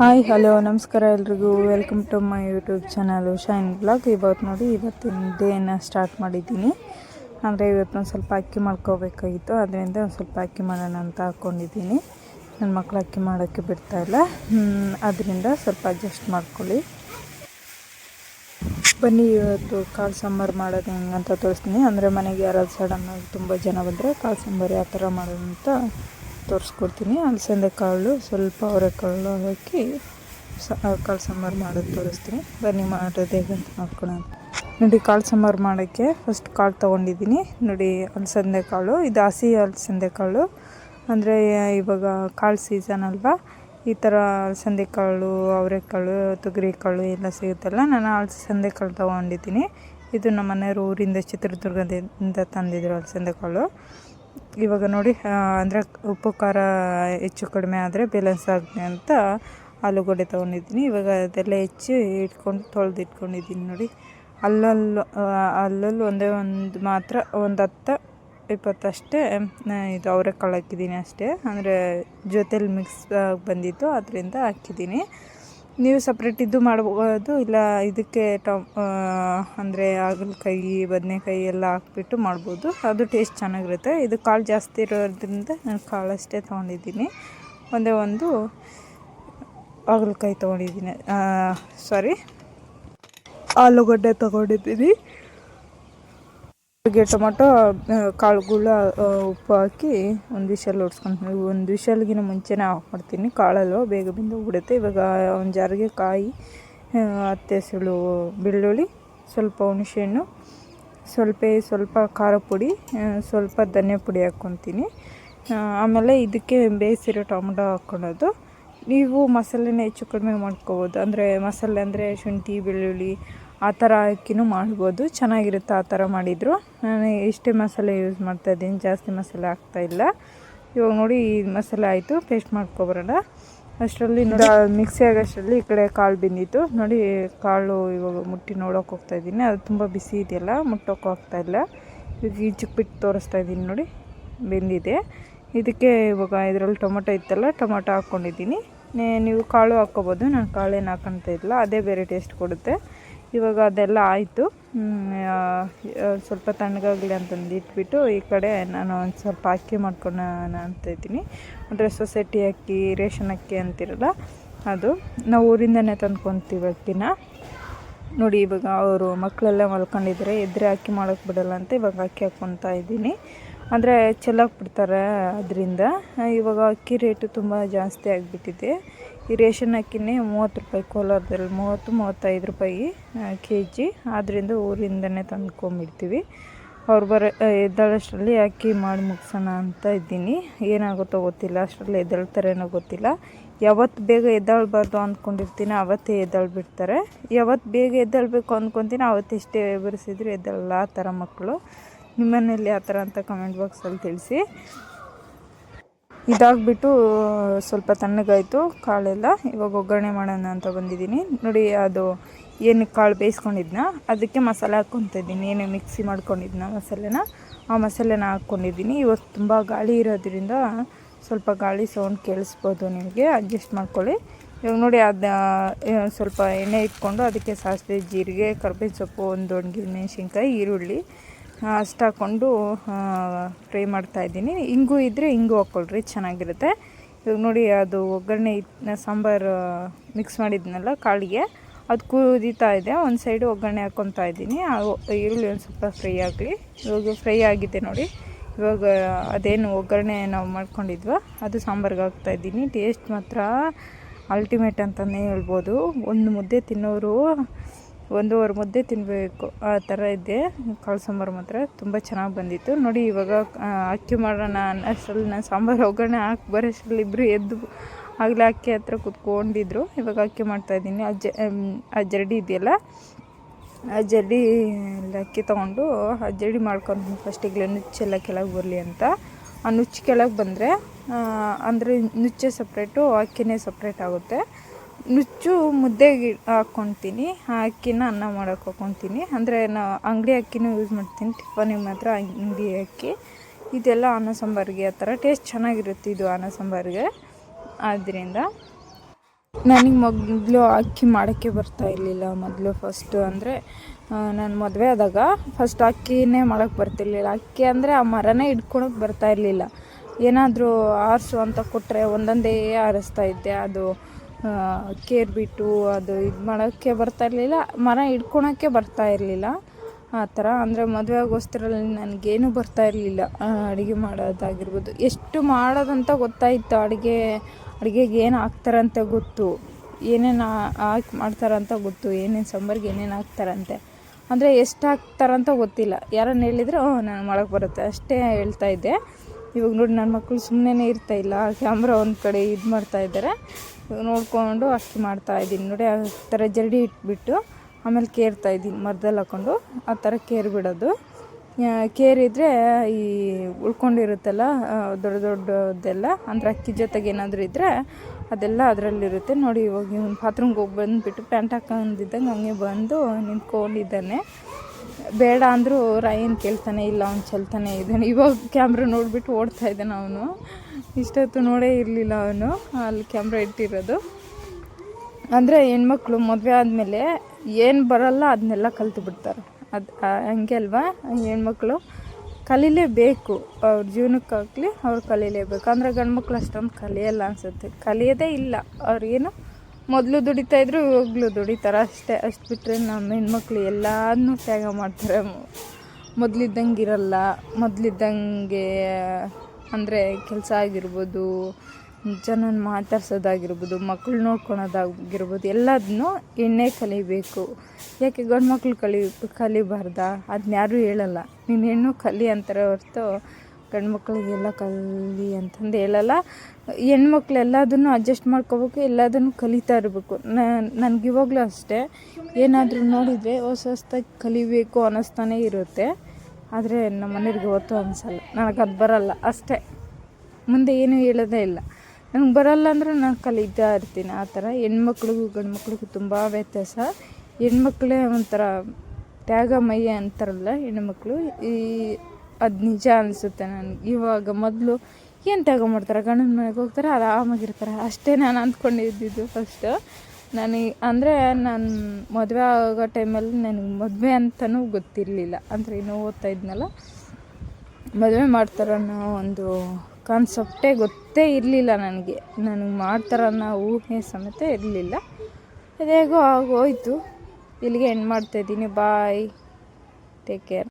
Hi, hello, ನಮಸ್ಕಾರ ಎಲ್ರಿಗೂ. Welcome to my YouTube channel shine vlog ಇವತ್ತು ನೋಡಿ ಇವತ್ತಿನ ಡೇನ ಸ್ಟಾರ್ಟ್ ಮಾಡಿದ್ದೀನಿ. ಅಂದರೆ ಇವತ್ತೊಂದು ಸ್ವಲ್ಪ ಅಕ್ಕಿ ಮಾಡ್ಕೋಬೇಕಾಗಿತ್ತು. ಅದರಿಂದ ಒಂದು ಸ್ವಲ್ಪ ಅಕ್ಕಿ ಮಾಡೋಣ ಅಂತ ಹಾಕ್ಕೊಂಡಿದ್ದೀನಿ ನನ್ನ ಮಕ್ಕಳು ಅಕ್ಕಿ ಮಾಡೋಕ್ಕೆ ಬಿಡ್ತಾಯಿಲ್ಲ ಅದರಿಂದ ಸ್ವಲ್ಪ ಅಡ್ಜಸ್ಟ್ ಮಾಡ್ಕೊಳ್ಳಿ. ಬನ್ನಿ, ಇವತ್ತು ಕಾಳು ಸಾಂಬಾರು ಮಾಡೋದು ಹೆಂಗಂತ ತೋರಿಸ್ತೀನಿ. ಅಂದರೆ ಮನೆಗೆ ಯಾರಾದ್ರು ಸಡನ್ನಾಗಿ ತುಂಬ ಜನ ಬಂದರೆ ಕಾಳು ಸಾಂಬಾರು ಯಾವ ಥರ ಮಾಡೋದು ಅಂತ ತೋರಿಸ್ಕೊಡ್ತೀನಿ. ಅಲಸಂದೆ ಕಾಳು ಸ್ವಲ್ಪ ಅವರೆಕಾಳು ಹಾಕಿ ಸ ಕಾಳು ಸಾಂಬಾರು ಮಾಡೋದು ತೋರಿಸ್ತೀನಿ. ಬನ್ನಿ ಮಾಡೋದು ಹೇಗೆ ನೋಡ್ಕೊಳ್ಳೋಣ ನೋಡಿ, ಕಾಳು ಸಾಂಬಾರು ಮಾಡೋಕ್ಕೆ ಫಸ್ಟ್ ಕಾಳು ತೊಗೊಂಡಿದ್ದೀನಿ. ನೋಡಿ ಅಲಸಂದೆ ಕಾಳು ಇದು ಹಸಿ ಅಲಸಂದೆ ಕಾಳು ಅಂದರೆ, ಇವಾಗ ಕಾಳು ಸೀಸನ್ ಅಲ್ವಾ? ಈ ಥರ ಅಲಸಂದೆ ಕಾಳು ಅವರೆಕಾಳು ತೊಗರಿ ಕಾಳು ಎಲ್ಲ ಸಿಗುತ್ತಲ್ಲ, ನಾನು ಅಲಸಂದೆ ಕಾಳು ತೊಗೊಂಡಿದ್ದೀನಿ. ಇದು ನಮ್ಮ ಮನೆಯವರು ಊರಿಂದ ಚಿತ್ರದುರ್ಗದಿಂದ ತಂದಿದ್ರು ಅಲಸಂದೆ ಕಾಳು ಇವಾಗ ನೋಡಿ ಅಂದರೆ ಉಪ್ಪು ಖಾರ ಹೆಚ್ಚು ಕಡಿಮೆ ಆದರೆ ಬ್ಯಾಲೆನ್ಸ್ ಆಗಲಿ ಅಂತ ಆಲೂಗಡ್ಡೆ ತೊಗೊಂಡಿದ್ದೀನಿ. ಇವಾಗ ಅದೆಲ್ಲ ಹೆಚ್ಚಿ ಇಟ್ಕೊಂಡು ತೊಳೆದು ಇಟ್ಕೊಂಡಿದ್ದೀನಿ ನೋಡಿ. ಅಲ್ಲಲ್ಲಿ ಅಲ್ಲಲ್ಲಿ ಒಂದೇ ಒಂದು ಮಾತ್ರ, ಒಂದು ಹತ್ತು ಇಪ್ಪತ್ತಷ್ಟೇ ಇದು ಅವರೆಕಾಳು ಹಾಕಿದ್ದೀನಿ ಅಷ್ಟೇ. ಅಂದರೆ ಜೊತೇಲಿ ಮಿಕ್ಸ್ ಆಗಿ ಬಂದಿತ್ತು, ಅದರಿಂದ ಹಾಕಿದ್ದೀನಿ. ನೀವು ಸಪ್ರೇಟ್ ಇದು ಮಾಡ್ಬೋದು, ಇಲ್ಲ ಇದಕ್ಕೆ ಟಮ್ ಅಂದರೆ ಹಾಗಲಕಾಯಿ ಬದನೆಕಾಯಿ ಎಲ್ಲ ಹಾಕ್ಬಿಟ್ಟು ಮಾಡ್ಬೋದು. ಅದು ಟೇಸ್ಟ್ ಚೆನ್ನಾಗಿರುತ್ತೆ. ಇದು ಕಾಳು ಜಾಸ್ತಿ ಇರೋದ್ರಿಂದ ನಾನು ಕಾಳು ಅಷ್ಟೇ ತೊಗೊಂಡಿದ್ದೀನಿ. ಒಂದೇ ಒಂದು ಹಾಗಲಕಾಯಿ ತೊಗೊಂಡಿದ್ದೀನಿ. ಸಾರಿ ಆಲೂಗಡ್ಡೆ ತೊಗೊಂಡಿದ್ದೀನಿ. ಗೆ ಟೊಮೊಟೊ ಕಾಳುಗಳ ಉಪ್ಪು ಹಾಕಿ ಒಂದು ವಿಶಲ್ ಹೊಡ್ಸ್ಕೊಂತೀನಿ ಒಂದು ವಿಷಲ್ಗಿನ ಮುಂಚೆನೇ ಆಫ್ ಮಾಡ್ತೀನಿ. ಕಾಳಲ್ವ ಬೇಗ ಬಿಂದು ಬಿಡುತ್ತೆ ಇವಾಗ ಒಂದು ಜಾರಿಗೆ ಕಾಯಿ ಹತ್ತೆ ಸುಳು ಬೆಳ್ಳುಳ್ಳಿ, ಸ್ವಲ್ಪ ಹುಣಸೆಹಣ್ಣು, ಸ್ವಲ್ಪ ಸ್ವಲ್ಪ ಖಾರ ಪುಡಿ ಸ್ವಲ್ಪ ಧನಿಯಾ ಪುಡಿ ಹಾಕ್ಕೊತೀನಿ. ಆಮೇಲೆ ಇದಕ್ಕೆ ಬೇಯಿಸಿರೋ ಟೊಮೊಟೊ ಹಾಕ್ಕೊಳ್ಳೋದು. ನೀವು ಮಸಾಲೆನ ಹೆಚ್ಚು ಕಡಿಮೆ ಮಾಡ್ಕೋಬೋದು. ಅಂದರೆ ಮಸಾಲೆ ಅಂದರೆ ಶುಂಠಿ, ಬೆಳ್ಳುಳ್ಳಿ ಆ ಥರ ಹಾಕಿನೂ ಮಾಡ್ಬೋದು. ಚೆನ್ನಾಗಿರುತ್ತೆ ಆ ಥರ ಮಾಡಿದರು. ನಾನು ಇಷ್ಟೇ ಮಸಾಲೆ ಯೂಸ್ ಮಾಡ್ತಾ ಇದ್ದೀನಿ, ಜಾಸ್ತಿ ಮಸಾಲೆ ಹಾಕ್ತಾಯಿಲ್ಲ ಇವಾಗ ನೋಡಿ ಈ ಮಸಾಲೆ ಆಯಿತು ಪೇಸ್ಟ್ ಮಾಡ್ಕೊಬರೋಣ. ಅಷ್ಟರಲ್ಲಿ ನೋಡಿ ಮಿಕ್ಸಿ ಆಗೋಷ್ಟರಲ್ಲಿ ಈ ಕಡೆ ಕಾಳು ಬೆಂದಿತ್ತು. ನೋಡಿ, ಕಾಳು ಇವಾಗ ಮುಟ್ಟಿ ನೋಡೋಕೆ ಹೋಗ್ತಾ ಇದ್ದೀನಿ. ಅದು ತುಂಬ ಬಿಸಿ ಇದೆಯಲ್ಲ, ಮುಟ್ಟೋಕೆ ಹೋಗ್ತಾಯಿಲ್ಲ ಈಗ ಈಚಕ್ಕೆ ಬಿಟ್ಟು ತೋರಿಸ್ತಾ ಇದ್ದೀನಿ ನೋಡಿ, ಬೆಂದಿದೆ. ಇದಕ್ಕೆ ಇವಾಗ ಇದರಲ್ಲಿ ಟೊಮೊಟೊ ಇತ್ತಲ್ಲ, ಟೊಮೊಟೊ ಹಾಕ್ಕೊಂಡಿದ್ದೀನಿ. ನೀವು ಕಾಳು ಹಾಕ್ಕೋಬೋದು. ನಾನು ಕಾಳೇನು ಹಾಕೊಳ್ತಾ ಇಲ್ಲ, ಅದೇ ಬೇರೆ ಟೇಸ್ಟ್ ಕೊಡುತ್ತೆ. ಇವಾಗ ಅದೆಲ್ಲ ಆಯಿತು. ಸ್ವಲ್ಪ ತಣ್ಣಗಾಗಲಿ ಅಂತಂದು ಇಟ್ಬಿಟ್ಟು ಈ ಕಡೆ ನಾನು ಒಂದು ಸ್ವಲ್ಪ ಅಕ್ಕಿ ಮಾಡ್ಕೊಳ್ಳೋಣ ಅಂತ ಇದ್ದೀನಿ. ಅಂದರೆ ಸೊಸೈಟಿ ಅಕ್ಕಿ, ರೇಷನ್ ಅಕ್ಕಿ ಅಂತಿರಲ್ಲ ಅದು. ನಾವು ಊರಿಂದನೇ ತಂದ್ಕೊತೀವಿ ಅಕ್ಕಿನ. ನೋಡಿ, ಇವಾಗ ಅವರು ಮಕ್ಕಳೆಲ್ಲ ಮಲ್ಕೊಂಡಿದ್ದಾರೆ. ಎದ್ರೆ ಅಕ್ಕಿ ಮಾಡೋಕ್ಕೆ ಬಿಡಲ್ಲ ಅಂತ ಇವಾಗ ಅಕ್ಕಿ ಹಾಕ್ಕೊತಾ ಇದ್ದೀನಿ. ಅಂದರೆ ಚೆಲ್ಲಾಕ್ ಬಿಡ್ತಾರೆ ಅದರಿಂದ. ಇವಾಗ ಅಕ್ಕಿ ರೇಟು ತುಂಬ ಜಾಸ್ತಿ ಆಗಿಬಿಟ್ಟಿದೆ. ಈ ರೇಷನ್ ಅಕ್ಕಿನೇ ಮೂವತ್ತು ರೂಪಾಯಿ, ಕೋಲಾರದಲ್ಲಿ ಮೂವತ್ತು, ಮೂವತ್ತೈದು ರೂಪಾಯಿ ಕೆ ಜಿ ಆದ್ದರಿಂದ ಊರಿಂದನೇ ತಂದ್ಕೊಂಬಿಡ್ತೀವಿ. ಅವ್ರು ಬರೋ ಎದ್ದಾಳಷ್ಟರಲ್ಲಿ ಅಕ್ಕಿ ಮಾಡಿ ಮುಗಿಸೋಣ ಅಂತ ಇದ್ದೀನಿ. ಏನಾಗುತ್ತೋ ಗೊತ್ತಿಲ್ಲ, ಅಷ್ಟರಲ್ಲಿ ಎದ್ದೇಳ್ತಾರೇನೋ ಗೊತ್ತಿಲ್ಲ. ಯಾವತ್ತು ಬೇಗ ಎದ್ದಾಳ್ಬಾರ್ದು ಅಂದ್ಕೊಂಡಿರ್ತೀನಿ ಅವತ್ತೇ ಎದ್ದಾಳ್ಬಿಡ್ತಾರೆ. ಯಾವತ್ತು ಬೇಗ ಎದ್ದಾಳ್ಬೇಕು ಅಂದ್ಕೊತೀನಿ ಅವತ್ತೆಷ್ಟೇ ಬರೆಸಿದ್ರು ಎದ್ದಾಳಲ್ಲ ಆ ಥರ ಮಕ್ಕಳು. ನಿಮ್ಮನೇಲಿ ಆ ಥರ ಅಂತ ಕಮೆಂಟ್ ಬಾಕ್ಸಲ್ಲಿ ತಿಳಿಸಿ. ಇದಾಗ್ಬಿಟ್ಟು ಸ್ವಲ್ಪ ತಣ್ಣಗಾಯಿತು ಕಾಳೆಲ್ಲ. ಇವಾಗ ಒಗ್ಗರಣೆ ಮಾಡೋಣ ಅಂತ ಬಂದಿದ್ದೀನಿ. ನೋಡಿ, ಅದು ಏನು ಕಾಳು ಬೇಯಿಸ್ಕೊಂಡಿದ್ನ? ಅದಕ್ಕೆ ಮಸಾಲೆ ಹಾಕ್ಕೊತಿದ್ದೀನಿ ಏನು ಮಿಕ್ಸಿ ಮಾಡ್ಕೊಂಡಿದ್ನ ಮಸಾಲೆನ? ಆ ಮಸಾಲೆನ ಹಾಕ್ಕೊಂಡಿದ್ದೀನಿ. ಇವತ್ತು ತುಂಬ ಗಾಳಿ ಇರೋದ್ರಿಂದ ಸ್ವಲ್ಪ ಗಾಳಿ ಸೌಂಡ್ ಕೇಳಿಸ್ಬೋದು ನಿಮಗೆ. ಅಡ್ಜಸ್ಟ್ ಮಾಡ್ಕೊಳ್ಳಿ. ಇವಾಗ ನೋಡಿ, ಅದು ಸ್ವಲ್ಪ ಎಣ್ಣೆ ಇಟ್ಕೊಂಡು ಅದಕ್ಕೆ ಸಾಸಿವೆ, ಜೀರಿಗೆ, ಕರ್ಬೇವಿನ ಸೊಪ್ಪು, ಒಂದು ಒಣಗಿದ ಮೆಣಸಿನ್ಕಾಯಿ, ಈರುಳ್ಳಿ ಅಷ್ಟು ಹಾಕ್ಕೊಂಡು ಫ್ರೈ ಮಾಡ್ತಾಯಿದ್ದೀನಿ ಇಂಗು ಇದ್ದರೆ ಇಂಗು ಹಾಕ್ಕೊಳ್ರಿ, ಚೆನ್ನಾಗಿರುತ್ತೆ. ಇವಾಗ ನೋಡಿ, ಅದು ಒಗ್ಗರಣೆ ಸಾಂಬಾರು ಮಿಕ್ಸ್ ಮಾಡಿದ್ನಲ್ಲ ಕಾಳಿಗೆ, ಅದು ಕುದೀತಾ ಇದೆ. ಒಂದು ಸೈಡು ಒಗ್ಗರಣೆ ಹಾಕ್ಕೊತಾ ಇದ್ದೀನಿ. ಈರುಳ್ಳಿ ಒಂದು ಸ್ವಲ್ಪ ಫ್ರೈ ಆಗಲಿ. ಇವಾಗ ಫ್ರೈ ಆಗಿದೆ ನೋಡಿ. ಇವಾಗ ಅದೇನು ಒಗ್ಗರಣೆ ನಾವು ಮಾಡ್ಕೊಂಡಿದ್ವ, ಅದು ಸಾಂಬಾರ್ಗೆ ಹಾಕ್ತಾಯಿದ್ದೀನಿ ಟೇಸ್ಟ್ ಮಾತ್ರ ಅಲ್ಟಿಮೇಟ್ ಅಂತಲೇ ಹೇಳ್ಬೋದು. ಒಂದು ಮುದ್ದೆ ತಿನ್ನೋರು ಒಂದೂವರೆ ಮುದ್ದೆ ತಿನ್ನಬೇಕು ಆ ಥರ ಇದೆ. ಕಾಳು ಸಾಂಬಾರು ಮಾತ್ರ ತುಂಬ ಚೆನ್ನಾಗಿ ಬಂದಿತ್ತು. ನೋಡಿ ಇವಾಗ ಅಕ್ಕಿ ಮಾಡೋಣ ಅನ್ನೋಷ್ಟರಲ್ಲಿ ನಾನು ಸಾಂಬಾರು ಒಗ್ಗರಣೆ ಹಾಕಿ ಬರೋಷ್ಟರಲ್ಲಿ ಇಬ್ಬರು ಎದ್ದು ಆಗಲೇ ಅಕ್ಕಿ ಹತ್ರ ಕುತ್ಕೊಂಡಿದ್ರು. ಇವಾಗ ಅಕ್ಕಿ ಮಾಡ್ತಾಯಿದ್ದೀನಿ ಆ ಆ ಜರಡಿ ಇದೆಯಲ್ಲ, ಆ ಜರಡಿ ಅಕ್ಕಿ ತೊಗೊಂಡು ಆ ಜರಡಿ ಮಾಡ್ಕೊಂಡು ಫಸ್ಟಿಗೆ ನುಚ್ಚೆಲ್ಲ ಕೆಳಗೆ ಬರಲಿ ಅಂತ. ಆ ನುಚ್ಚು ಕೆಳಗೆ ಬಂದರೆ ಅಂದರೆ ನುಚ್ಚೆ ಸಪ್ರೇಟು ಅಕ್ಕಿನೇ ಸಪ್ರೇಟ್ ಆಗುತ್ತೆ. ನುಚ್ಚು ಮುದ್ದೆಗೆ ಹಾಕ್ಕೊತೀನಿ ಅಕ್ಕಿನ ಅನ್ನ ಮಾಡೋಕೆ ಹಾಕ್ಕೊತೀನಿ ಅಂದರೆ ನಾ ಅಂಗಡಿ ಅಕ್ಕಿನೂ ಯೂಸ್ ಮಾಡ್ತೀನಿ ಟಿಫನಿಗೆ ಮಾತ್ರ ಅಂಗಡಿ ಅಕ್ಕಿ. ಇದೆಲ್ಲ ಅನ್ನ ಸಾಂಬಾರಿಗೆ ಆ ಥರ. ಟೇಸ್ಟ್ ಚೆನ್ನಾಗಿರುತ್ತೆ ಇದು ಅನ್ನ ಸಾಂಬಾರಿಗೆ. ಆದ್ದರಿಂದ ನನಗೆ ಮೊದಲು ಅಕ್ಕಿ ಮಾಡೋಕ್ಕೆ ಬರ್ತಾ ಇರಲಿಲ್ಲ ಮೊದಲು ಫಸ್ಟು ಅಂದರೆ ನಾನು ಮದುವೆ ಆದಾಗ ಫಸ್ಟ್ ಅಕ್ಕಿನೇ ಮಾಡೋಕ್ಕೆ ಬರ್ತಿರ್ಲಿಲ್ಲ. ಅಕ್ಕಿ ಅಂದರೆ ಆ ಮರನೇ ಇಟ್ಕೊಳಕ್ಕೆ ಬರ್ತಾ ಇರಲಿಲ್ಲ. ಏನಾದರೂ ಆರಿಸು ಅಂತ ಕೊಟ್ಟರೆ ಒಂದೊಂದೇ ಆರಿಸ್ತಾ ಇದ್ದೆ. ಅದು ಕೇರ್ ಬಿಟ್ಟು ಅದು ಇದು ಮಾಡೋಕ್ಕೆ ಬರ್ತಾ ಇರಲಿಲ್ಲ. ಮರ ಹಿಡ್ಕೊಳಕ್ಕೆ ಬರ್ತಾ ಇರಲಿಲ್ಲ. ಆ ಥರ. ಅಂದರೆ ಮದುವೆ ಆಗೋಷ್ಟರಲ್ಲಿ ನನಗೇನು ಬರ್ತಾ ಇರಲಿಲ್ಲ. ಅಡುಗೆ ಮಾಡೋದಾಗಿರ್ಬೋದು. ಎಷ್ಟು ಮಾಡೋದಂತ ಗೊತ್ತಾಯಿತು. ಅಡುಗೆ, ಅಡುಗೆಗೆ ಏನು ಹಾಕ್ತಾರಂತ ಗೊತ್ತು. ಏನೇನು ಹಾಕಿ ಮಾಡ್ತಾರಂತ ಗೊತ್ತು. ಏನೇನು ಸಾಂಬಾರಿಗೆ ಏನೇನು ಹಾಕ್ತಾರಂತೆ. ಅಂದರೆ ಎಷ್ಟು ಹಾಕ್ತಾರಂತ ಗೊತ್ತಿಲ್ಲ. ಯಾರನ್ನು ಹೇಳಿದ್ರು ನಾನು ಮಾಡೋಕ್ಕೆ ಬರುತ್ತೆ. ಅಷ್ಟೇ ಹೇಳ್ತಾ ಇದ್ದೆ. ಇವಾಗ ನೋಡಿ ನನ್ನ ಮಕ್ಕಳು ಸುಮ್ಮನೆ ಇರ್ತಾ ಇಲ್ಲ. ಕ್ಯಾಮ್ರಾ ಒಂದು ಕಡೆ ಇದು ಮಾಡ್ತಾ ಇದ್ದಾರೆ ನೋಡಿಕೊಂಡು ಅಕ್ಕಿ ಮಾಡ್ತಾ ಇದ್ದೀನಿ. ನೋಡಿ, ಆ ಥರ ಜರಡಿ ಇಟ್ಬಿಟ್ಟು ಆಮೇಲೆ ಕೇರ್ತಾ ಇದ್ದೀನಿ ಮರದಲ್ಲಿ ಹಾಕ್ಕೊಂಡು ಆ ಥರ ಕೇರ್ ಬಿಡೋದು. ಕೇರಿದರೆ ಈ ಉಳ್ಕೊಂಡಿರುತ್ತಲ್ಲ ದೊಡ್ಡ ದೊಡ್ಡದೆಲ್ಲ, ಅಂದರೆ ಅಕ್ಕಿ ಜೊತೆಗೆ ಏನಾದರೂ ಇದ್ದರೆ ಅದೆಲ್ಲ ಅದರಲ್ಲಿರುತ್ತೆ. ನೋಡಿ, ಇವಾಗ ಇವನು ಬಾತ್ರೂಮ್ಗೆ ಹೋಗಿ ಬಂದುಬಿಟ್ಟು ಪ್ಯಾಂಟ್ ಹಾಕೊಂಡಿದ್ದಂಗೆ ಹಂಗೆ ಬಂದು ನಿಂತ್ಕೊಂಡಿದ್ದಾನೆ. ಬೇಡ ಅಂದರೂ ರಾಯನ್ ಕೇಳ್ತಾನೆ, ಇಲ್ಲ ಅವ್ನು ಚೆಲ್ತಾನೆ ಇದ್ದಾನೆ. ಇವಾಗ ಕ್ಯಾಮ್ರ ನೋಡಿಬಿಟ್ಟು ಓಡ್ತಾ ಇದ್ದಾನೆ ಅವನು. ಇಷ್ಟೊತ್ತು ನೋಡೇ ಇರಲಿಲ್ಲ ಅವನು, ಅಲ್ಲಿ ಕ್ಯಾಮ್ರ ಇಟ್ಟಿರೋದು. ಅಂದರೆ ಹೆಣ್ಮಕ್ಳು ಮದುವೆ ಆದಮೇಲೆ ಏನು ಬರಲ್ಲ ಅದನ್ನೆಲ್ಲ ಕಲ್ತು ಬಿಡ್ತಾರೆ. ಅದು ಹಂಗೆ ಅಲ್ವಾ? ಹೆಣ್ಮಕ್ಳು ಕಲೀಲೇಬೇಕು. ಅವ್ರ ಜೀವನಕ್ಕಾಗಲಿ ಅವ್ರು ಕಲೀಲೇಬೇಕು. ಅಂದರೆ ಗಂಡು ಮಕ್ಳು ಅಷ್ಟೊಂದು ಕಲಿಯಲ್ಲ ಅನಿಸುತ್ತೆ. ಕಲಿಯೋದೇ ಇಲ್ಲ. ಅವ್ರಿಗೇನು ಮೊದಲು ದುಡಿತಾ ಇದ್ರು, ಇವಾಗಲೂ ದುಡಿತಾರೆ ಅಷ್ಟೇ. ಅಷ್ಟು ಬಿಟ್ಟರೆ ನಮ್ಮ ಹೆಣ್ಮಕ್ಳು ಎಲ್ಲದನ್ನೂ ತ್ಯಾಗ ಮಾಡ್ತಾರೆ. ಮೊದಲಿದ್ದಂಗೆ ಇರಲ್ಲ ಮೊದಲಿದ್ದಂಗೆ, ಅಂದರೆ ಕೆಲಸ ಆಗಿರ್ಬೋದು, ಜನನ ಮಾತಾಡ್ಸೋದಾಗಿರ್ಬೋದು ಮಕ್ಕಳು ನೋಡ್ಕೊಳೋದಾಗಿರ್ಬೋದು ಎಲ್ಲದನ್ನು ಹೆಣ್ಣೆ ಕಲಿಬೇಕು. ಯಾಕೆ ಗಂಡು ಮಕ್ಕಳು ಕಲಿ, ಕಲಿಬಾರ್ದಾ? ಅದನ್ನ ಯಾರೂ ಹೇಳಲ್ಲ. ನೀನು ಹೆಣ್ಣು ಕಲಿ ಅಂತಾರೆ ಹೊರತು ಗಂಡು ಮಕ್ಕಳಿಗೆಲ್ಲ ಕಲಿ ಅಂತಂದು ಹೇಳಲ್ಲ. ಹೆಣ್ಮಕ್ಳು ಎಲ್ಲದನ್ನು ಅಡ್ಜಸ್ಟ್ ಮಾಡ್ಕೋಬೇಕು, ಎಲ್ಲದನ್ನು ಕಲಿತಾ ಇರಬೇಕು. ನನಗೆ ಇವಾಗಲೂ ಅಷ್ಟೇ. ಏನಾದರೂ ನೋಡಿದರೆ ಹೊಸ ಹೊಸ್ದಾಗಿ ಕಲಿಬೇಕು ಅನ್ನಿಸ್ತಾನೆ ಇರುತ್ತೆ. ಆದರೆ ನಮ್ಮ ಮನೆಯವ್ರಿಗೆ ಹೊತ್ತು ಅನಿಸಲ್ಲ. ನನಗೆ ಅದು ಬರಲ್ಲ. ಅಷ್ಟೇ. ಮುಂದೆ ಏನೂ ಹೇಳೋದೇ ಇಲ್ಲ. ನನಗೆ ಬರಲ್ಲ ಅಂದ್ರೆ ನಾನು ಕಲಿತಾ ಇರ್ತೀನಿ. ಆ ಥರ ಹೆಣ್ಮಕ್ಳಿಗೂ ಗಂಡು ಮಕ್ಳಿಗೂ ತುಂಬ ವ್ಯತ್ಯಾಸ. ಹೆಣ್ಮಕ್ಳೇ ಒಂಥರ ತ್ಯಾಗಮಯ ಅಂತಾರಲ್ಲ ಹೆಣ್ಮಕ್ಳು. ಈ ಅದು ನಿಜ ಅನಿಸುತ್ತೆ ನನಗೆ. ಇವಾಗ ಮೊದಲು ಏನು ತಗೊಂಬಿಡ್ತಾರೆ ಗಂಡನ ಮನೆಗೆ ಹೋಗ್ತಾರೆ ಆರಾಮಾಗಿರ್ತಾರೆ. ಅಷ್ಟೇ ನಾನು ಅಂದ್ಕೊಂಡಿದ್ದಿದ್ದು ಫಸ್ಟು ನನಗೆ ಅಂದರೆ ನಾನು ಮದುವೆ ಆಗೋ ಟೈಮಲ್ಲಿ ನನಗೆ ಮದುವೆ ಅಂತಲೂ ಗೊತ್ತಿರಲಿಲ್ಲ. ಅಂದರೆ ಇನ್ನೂ ಓದ್ತಾ ಇದ್ನಲ್ಲ. ಮದುವೆ ಮಾಡ್ತಾರನ್ನೋ ಒಂದು ಕಾನ್ಸೆಪ್ಟೇ ಗೊತ್ತೇ ಇರಲಿಲ್ಲ ನನಗೆ. ನನಗೆ ಮಾಡ್ತಾರನ್ನೋ ಊಹೆ ಸಮೇತ ಇರಲಿಲ್ಲ. ಅದೇಗೋ ಆಗೋಯ್ತು. ಇಲ್ಲಿಗೆ ಎಂಡ್ ಮಾಡ್ತಾಯಿದ್ದೀನಿ ಬಾಯ್ ಟೇಕ್ ಕೇರ್